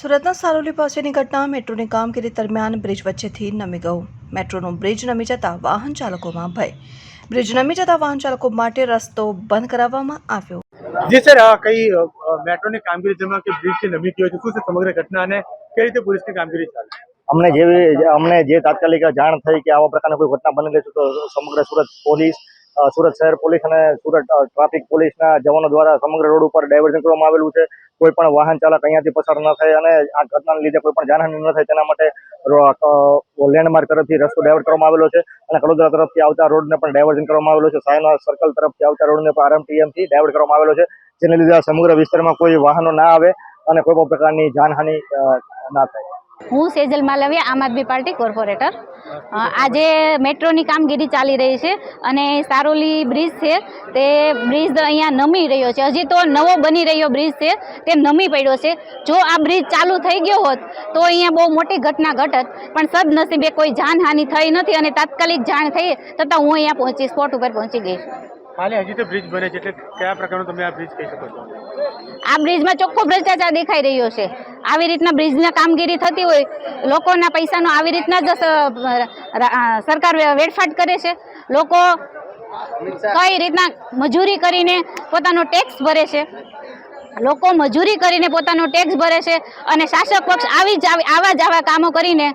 સુરતના સારોલી પાસેની ઘટના મેટ્રોની કામગીરી દરમિયાન બ્રિજ વચ્ચેથી નમી ગયું. મેટ્રોનું બ્રિજ નમી જતા વાહન ચાલકોમાં ભય. બ્રિજ નમી જતા વાહન ચાલકો માટે રસ્તો બંધ કરાવવામાં આવ્યો. જી સર આ કઈ મેટ્રોની કામગીરી જેમાં કે બ્રિજ નમી ગયો છે શું છે સમગ્ર ઘટના અને કઈ રીતે પોલીસની કામગીરી ચાલે? અમને જેવી અમને જે તાત્કાલિક જાણ થઈ કે આવા પ્રકારની કોઈ ઘટના બની છે તો સમગ્ર સુરત પોલીસ સુરત શહેર પોલીસ અને સુરત ટ્રાફિક પોલીસના જવાનો દ્વારા સમગ્ર રોડ ઉપર ડાયવર્ઝન કરવામાં આવેલું છે. કોઈ પણ વાહન ચાલક અહીંયાથી પસાર ન થાય અને આ ઘટનાને લીધે કોઈ પણ જાનહાનિ ન થાય તેના માટે લેન્ડમાર્ક તરફથી રસ્તો ડાયવર્ટ કરવામાં આવેલો છે અને કડોદરા તરફથી આવતા રોડને પણ ડાયવર્ઝન કરવામાં આવેલો છે. સાયના સર્કલ તરફથી આવતા રોડને પણ આરએમટીએમથી ડાયવર્ટ કરવામાં આવેલો છે, જેને લીધે સમગ્ર વિસ્તારમાં કોઈ વાહનો ના આવે અને કોઈ પણ પ્રકારની જાનહાનિ ના થાય. હું સેજલ માલવિયા આમ આદમી પાર્ટી કોર્પોરેટર. આજે મેટ્રોની કામગીરી ચાલી રહી છે અને સારોલી બ્રિજ છે તે બ્રિજ અહીંયા નમી રહ્યો છે. હજી તો નવો બની રહ્યો બ્રિજ છે તે નમી પડ્યો છે. જો આ બ્રિજ ચાલુ થઈ ગયો હોત તો અહીંયા બહુ મોટી ઘટના ઘટત. પણ સદનસીબે કોઈ જાનહાનિ થઈ નથી અને તાત્કાલિક જાણ થઈ તથા હું અહીંયા પહોંચી સ્પોટ ઉપર પહોંચી ગઈ. હાલે હજી તો બ્રિજ બને છે એટલે કયા પ્રકારનું તમે આ બ્રિજ કહી શકો છો? આ બ્રિજમાં ચોખ્ખો ભ્રષ્ટાચાર દેખાઈ રહ્યો છે. આવી રીતના બ્રિજના કામગીરી થતી હોય લોકોના પૈસાનો આવી રીતના જ સરકાર વેડફાટ કરે છે. લોકો કઈ રીતના મજૂરી કરીને પોતાનો ટેક્સ ભરે છે. લોકો મજૂરી કરીને પોતાનો ટેક્સ ભરે છે અને શાસક પક્ષ આવી જ આવી- આવા જ આવા કામો કરીને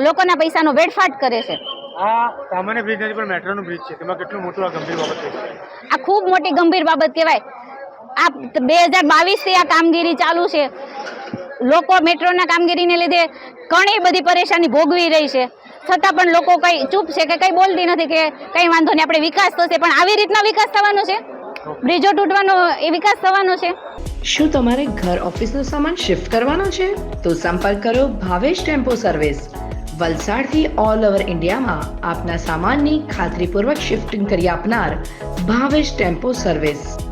લોકોના પૈસાનો વેડફાટ કરે છે. આ સામાન્ય બ્રિજ નથી પણ મેટ્રોનું બ્રિજ છે. તેમાં કેટલું મોટું આ ગંભીર બાબત છે? આ ખૂબ મોટી ગંભીર બાબત કહેવાય. આ બે હજાર બાવીસથી આ કામગીરી ચાલુ છે. લોકો મેટ્રોના કામગીરીને લીધે ઘણી બધી પરેશાની ભોગવી રહી છે. છતાં પણ લોકો કંઈ ચૂપ છે કે કંઈ બોલતી નથી કે કંઈ વાંધો નહીં, આપણે વિકાસ થશે. પણ આવી રીતના વિકાસ થવાનો છે? બ્રિજો તૂટવાનો એ વિકાસ થવાનો છે? શું તમારે ઘર ઓફિસનો સામાન શિફ્ટ કરવાનો છે? તો સંપર્ક કરો ભાવેશ ટેમ્પો સર્વિસ. વલસાડથી ઓલ ઓવર ઇન્ડિયામાં આપના સામાનની ખાતરીપૂર્વક શિફ્ટિંગ કરી આપનાર ભાવેશ ટેમ્પો સર્વિસ.